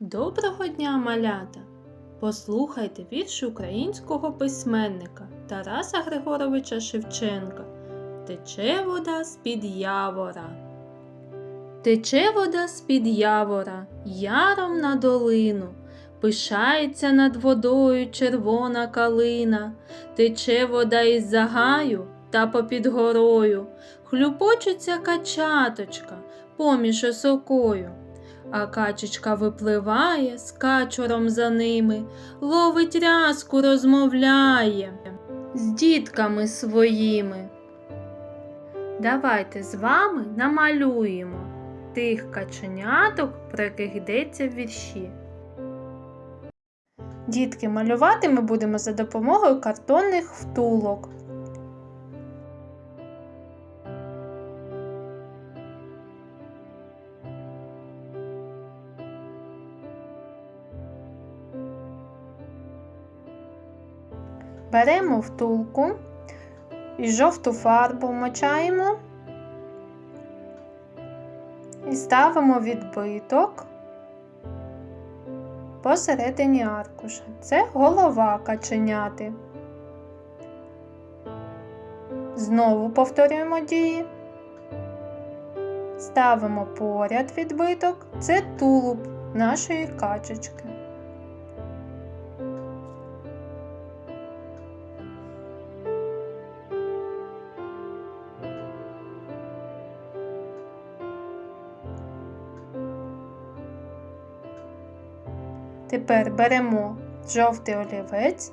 Доброго дня, малята! Послухайте вірші українського письменника Тараса Григоровича Шевченка. Тече вода з-під явора. Тече вода з-під явора, яром на долину. Пишається над водою червона калина, тече вода із загаю та попід горою, хлюпочеться качаточка поміж осокою. А качечка випливає з качуром за ними, ловить рязку, розмовляє з дітками своїми. Давайте з вами намалюємо тих каченяток, про яких йдеться в вірші. Дітки, малювати ми будемо за допомогою картонних втулок. Беремо втулку і жовту фарбу мочаємо і ставимо відбиток посередині аркуша. Це голова каченяти. Знову повторюємо дії. Ставимо поряд відбиток. Це тулуб нашої качечки. Тепер беремо жовтий олівець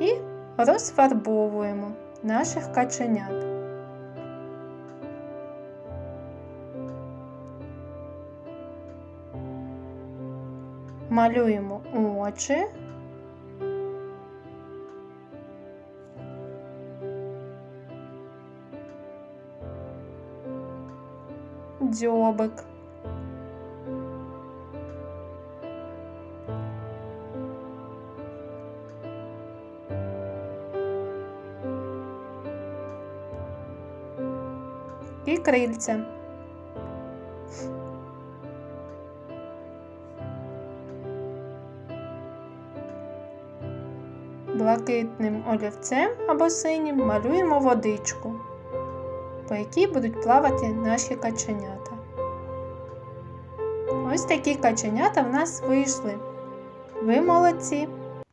і розфарбовуємо наших каченят. Малюємо очі. Дзьобик. І крильця. Блакитним олівцем або синім малюємо водичку, по якій будуть плавати наші каченята. Ось такі каченята в нас вийшли. Ви молодці!